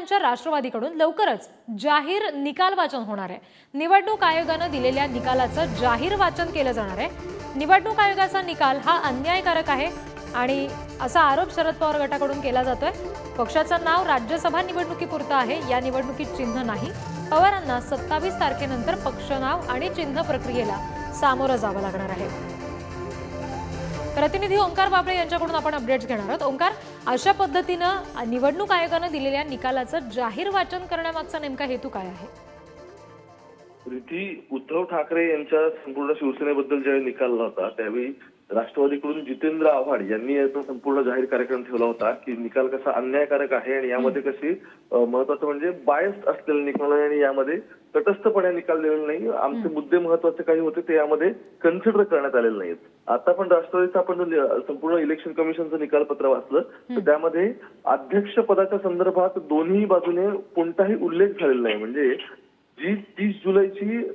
उमेदवारांच्या राष्ट्रवादीकडून लवकरच जाहीर निकाल वाचन होणार आहे. निवडणूक आयोगानं दिलेल्या निकालाचं जाहीर वाचन केलं जाणार आहे. निवडणूक आयोगाचा निकाल हा अन्यायकारक आहे आणि असा आरोप शरद पवार गटाकडून केला जातोय. पक्षाचं नाव राज्यसभा निवडणुकीपुरतं आहे. या निवडणुकीत चिन्ह नाही. पवारांना सत्तावीस तारखेनंतर पक्ष नाव आणि चिन्ह प्रक्रियेला सामोरं जावं लागणार आहे. प्रतिनिधी ओंकार बाबळे यांच्याकडून आपण अपडेट्स घेणार आहोत. ओंकार अशा पद्धतीनं निवडणूक आयोगानं दिलेल्या निकालाचं जाहीर वाचन करण्यामागचा नेमका हेतू काय आहे? प्रीती उद्धव ठाकरे यांच्या संपूर्ण शिवसेनेबद्दल ज्यावेळी निकाल होता त्यावेळी राष्ट्रवादीकडून जितेंद्र आव्हाड यांनी याचा संपूर्ण जाहीर कार्यक्रम ठेवला होता की निकाल कसा अन्यायकारक आहे आणि यामध्ये कशी महत्वाचं म्हणजे बायस्ड असलेला निकाल आहे आणि यामध्ये तटस्थपणे निकाल दिलेला नाही. आमचे मुद्दे महत्त्वाचे काही होते ते यामध्ये कन्सिडर करण्यात आलेले नाहीत. आता पण राष्ट्रवादीचं आपण संपूर्ण इलेक्शन कमिशनचं निकालपत्र वाचलं तर त्यामध्ये अध्यक्ष पदाच्या संदर्भात दोन्ही बाजूने कोणताही उल्लेख झालेला नाही. म्हणजे जी तीस जुलैची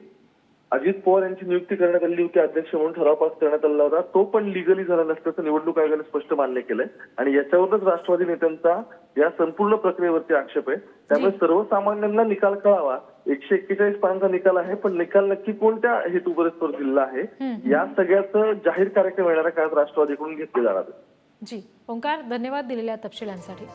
अजित पवार यांची नियुक्ती करण्यात आलेली होती अध्यक्ष म्हणून ठराव पास करण्यात आलेला होता. तो पण लिगली झाला नसल्याचं निवडणूक आयोगाने स्पष्ट मान्य केलंय. आणि याच्यावरच राष्ट्रवादी नेत्यांचा या संपूर्ण प्रक्रियेवरती आक्षेप आहे. त्यामुळे सर्वसामान्यांना निकाल कळावा. एकशे एक्केचाळीस पानांचा निकाल आहे पण निकाल नक्की कोणत्या हेतूपुरस्पर दिलेला आहे या सगळ्याचं जाहीर कार्यक्रम येणाऱ्या काळात राष्ट्रवादीकडून घेतले जाणार आहे. जी. ओंकार धन्यवाद दिलेल्या तपशिलांसाठी.